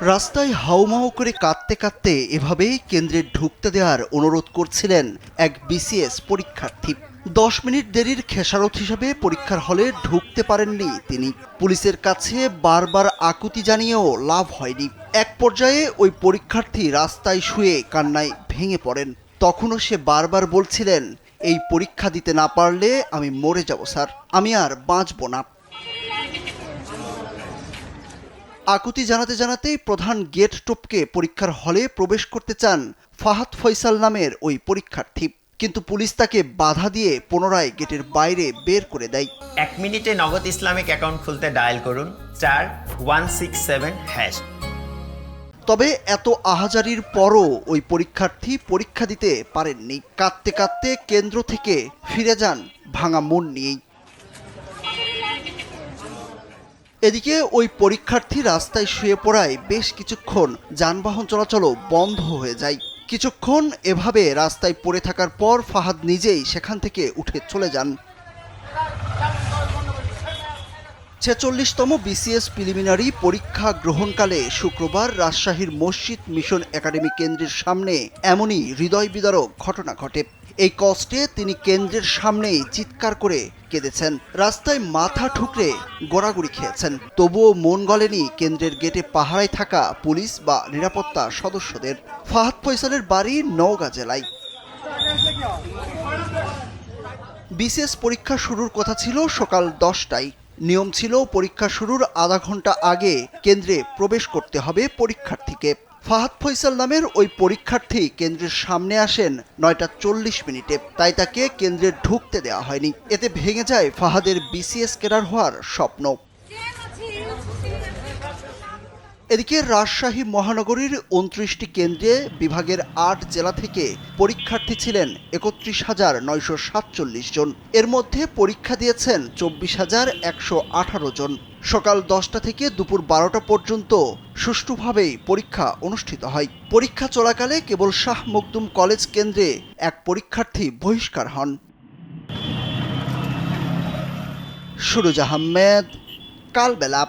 রাস্তায় হাউমাউ করে কাঁদতে কাঁদতে এভাবেই কেন্দ্রে ঢুকতে দেওয়ার অনুরোধ করছিলেন এক বিসিএস পরীক্ষার্থী। দশ মিনিট দেরির খেসারত হিসাবে পরীক্ষার হলে ঢুকতে পারেননি তিনি। পুলিশের কাছে বারবার আকুতি জানিয়েও লাভ হয়নি। এক পর্যায়ে ওই পরীক্ষার্থী রাস্তায় শুয়ে কান্নায় ভেঙে পড়েন। তখনও সে বারবার বলছিলেন এই পরীক্ষা দিতে না পারলে আমি মরে যাব, স্যার। আমি আর বাঁচব না। আকুতি জানাতে জানাতেই প্রধান গেট টপকে পরীক্ষার হলে প্রবেশ করতে চান ফাহাদ ফয়সাল নামের ওই পরীক্ষার্থী। কিন্তু পুলিশ তাকে বাধা দিয়ে পুনরায় গেটের বাইরে বের করে দেয়। এক মিনিটে নগদ ইসলামিক অ্যাকাউন্ট খুলতে ডায়াল করুন, চার, ওয়ান সিক্স সেভেন, হ্যাশ। তবে এত আহাজারির পরও ওই পরীক্ষার্থী পরীক্ষা দিতে পারেননি। কাঁদতে কাঁদতে কেন্দ্র থেকে ফিরে যান ভাঙা মন নিয়েই। এদিকে ওই পরীক্ষার্থী রাস্তায় শুয়ে পড়ায় বেশ কিছুক্ষণ যানবাহন চলাচলও বন্ধ হয়ে যায়। কিছুক্ষণ এভাবে রাস্তায় পড়ে থাকার পর ফাহাদ নিজেই সেখান থেকে উঠে চলে যান। ছেচল্লিশতম বিসিএস প্রিলিমিনারি পরীক্ষা গ্রহণকালে শুক্রবার রাজশাহীর মসজিদ মিশন একাডেমি কেন্দ্রের সামনে এমনই হৃদয় বিদারক ঘটনা ঘটে। এই কষ্টে তিনি কেন্দ্রের সামনেই চিৎকার করে কেঁদেছেন। রাস্তায় মাথা ঠুকরে গড়াগড়ি খেয়েছেন। তবুও মন গলেনি কেন্দ্রের গেটে পাহারায় থাকা পুলিশ বা নিরাপত্তা সদস্যদের। ফাহাদ ফয়সালের বাড়ি নওগাঁ জেলায়। বিসিএস পরীক্ষা শুরুর কথা ছিল সকাল দশটায়। নিয়ম ছিল পরীক্ষা শুরুর আধা ঘণ্টা আগে কেন্দ্রে প্রবেশ করতে হবে পরীক্ষার্থীকে। ফাহাদ ফৈসাল নামের ওই পরীক্ষার্থী কেন্দ্রের সামনে আসেন নয়টা চল্লিশ মিনিটে। তাই তাকে কেন্দ্রে ঢুকতে দেওয়া হয়নি। এতে ভেঙে যায় ফাহাদের বিসিএস কেরার হওয়ার স্বপ্ন। এদিকে রাজশাহী মহানগরীর উনত্রিশটি কেন্দ্রে বিভাগের আট জেলা থেকে পরীক্ষার্থী ছিলেন একত্রিশ হাজার নয়শো সাতচল্লিশ জন। এর মধ্যে পরীক্ষা দিয়েছেন চব্বিশ হাজার একশো আঠারো জন। সকাল দশটা থেকে দুপুর বারোটা পর্যন্ত সুষ্ঠুভাবেই পরীক্ষা অনুষ্ঠিত হয়। পরীক্ষা চলাকালে কেবল শাহ মখদুম কলেজ কেন্দ্রে এক পরীক্ষার্থী বহিষ্কার হন। সুরজ আহমেদ কালবেলা